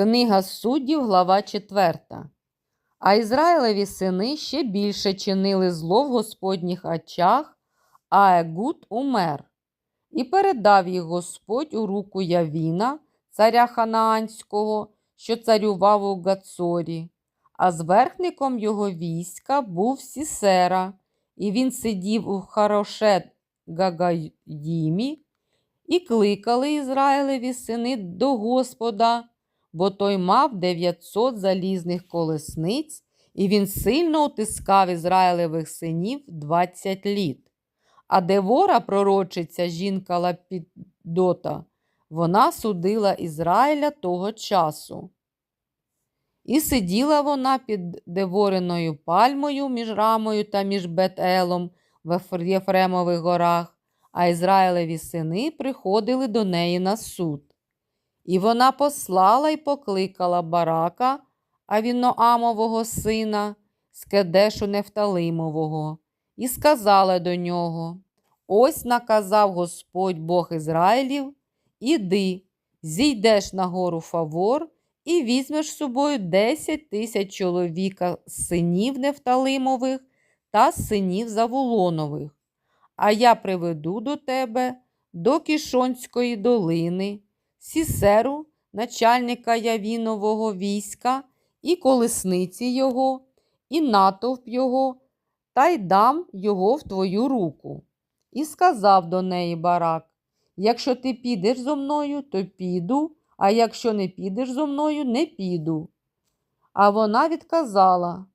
Книга суддів, глава 4. А Ізраїлеві сини ще більше чинили зло в Господніх очах, а Егут умер. І передав їх Господь у руку Явіна, царя Ханаанського, що царював у Гацорі. А зверхником його війська був Сісера, і він сидів у Харошет Гагаїмі, і кликали Ізраїлеві сини до Господа, бо той мав 900 залізних колесниць, і він сильно утискав Ізраїлевих синів 20 літ. А Девора, пророчиця жінка Лапідота, вона судила Ізраїля того часу. І сиділа вона під Девориною пальмою між рамою та між Бет-Елом в Єфремових горах, а Ізраїлеві сини приходили до неї на суд. І вона послала й покликала Барака, Авіноамового сина, з Кедешу Нефталимового, і сказала до нього: Ось наказав Господь Бог Ізраїлів, іди, зійдеш на гору Фавор і візьмеш з собою десять тисяч чоловіка синів Нефталимових та синів Завулонових. А я приведу до тебе до Кішонської долини, Сісеру, начальника Явінового війська, і колесниці його, і натовп його, та й дам його в твою руку. І сказав до неї барак: Якщо ти підеш зо мною, то піду, а якщо не підеш зо мною, не піду. А вона відказала: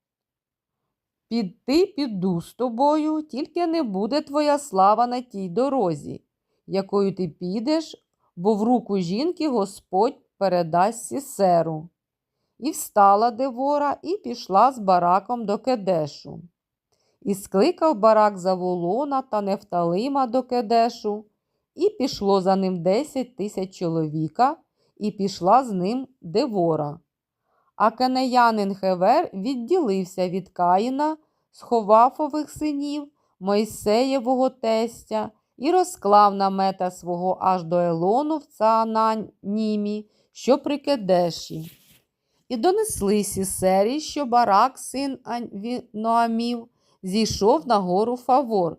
Підти піду з тобою, тільки не буде твоя слава на тій дорозі, якою ти підеш, бо в руку жінки Господь передасть сісеру. І встала Девора і пішла з бараком до Кедешу. І скликав барак Заволона та Нефталима до Кедешу, і пішло за ним десять тисяч чоловіка, і пішла з ним Девора. А кенеянин Хевер відділився від Каїна, з Ховафових синів, Мойсеєвого тестя, і розклав намета свого аж до Елону в Цаананімі, що при Кедеші. І донесли сісері, що барак, син Ноамів, зійшов на гору Фавор.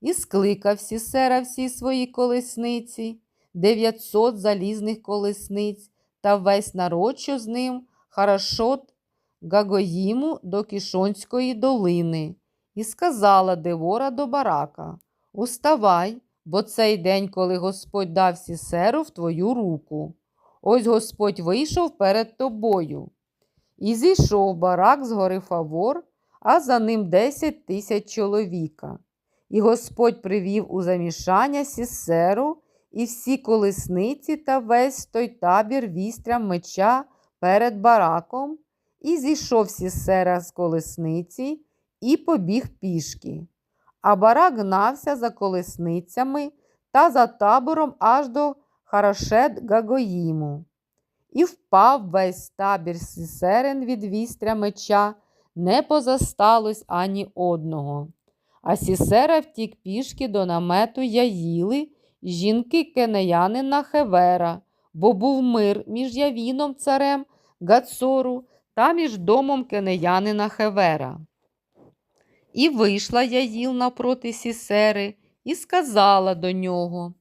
І скликав сісера всі свої колесниці, дев'ятсот залізних колесниць, та весь народ, що з ним, Харашот Гагоїму до Кішонської долини, і сказала Девора до барака: Уставай, бо цей день, коли Господь дав сісеру в твою руку. Ось Господь вийшов перед тобою. І зійшов барак з гори Фавор, а за ним десять тисяч чоловіка. І Господь привів у замішання сісеру і всі колесниці та весь той табір вістрям меча перед бараком, і зійшов сісера з колесниці і побіг пішки. А барак гнався за колесницями та за табором аж до Харашет Гагоїму. І впав весь табір сісерен від вістря меча, не позасталось ані одного. А сісера втік пішки до намету Яїли, жінки кенеянина Хевера, бо був мир між Явіном царем Гацору та між домом кенеянина Хевера. І вийшла Яїл напроти сісери і сказала до нього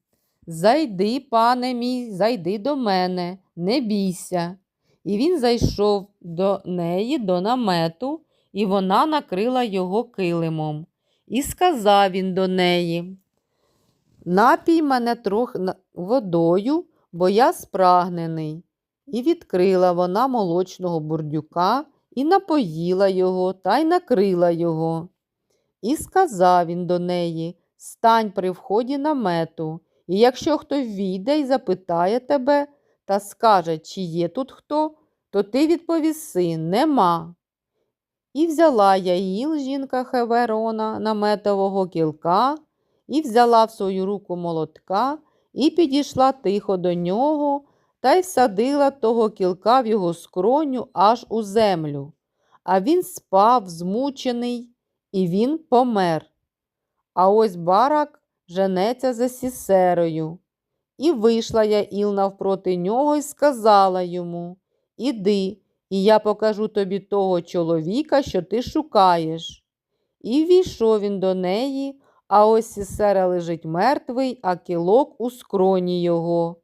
Зайди, пане мій, зайди до мене, не бійся. І він зайшов до неї до намету, і вона накрила його килимом. І сказав він до неї Напій мене трохи водою, бо я спрагнений. І відкрила вона молочного бурдюка і напоїла його та й накрила його. І сказав він до неї Стань при вході намету, і якщо хто війде і запитає тебе та скаже, чи є тут хто, то ти відповіси нема. І взяла Яїл, жінка Хеверона, наметового кілка, і взяла в свою руку молотка, і підійшла тихо до нього та й всадила того кілка в його скроню аж у землю. А він спав, змучений, і він помер. А ось барак женеться за сісерою. І вийшла Яїл навпроти нього і сказала йому Іди, і я покажу тобі того чоловіка, що ти шукаєш. І війшов він до неї, а ось Сісера лежить мертвий, а кілок у скроні його.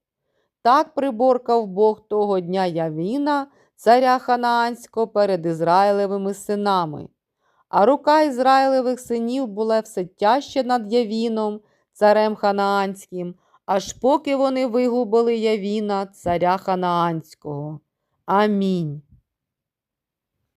Так приборкав Бог того дня Явіна, царя Ханаанського, перед Ізраїлевими синами. А рука Ізраїлевих синів була все тяжче над Явіном, царем Ханаанським, аж поки вони вигубили Явіна, царя Ханаанського. Амінь.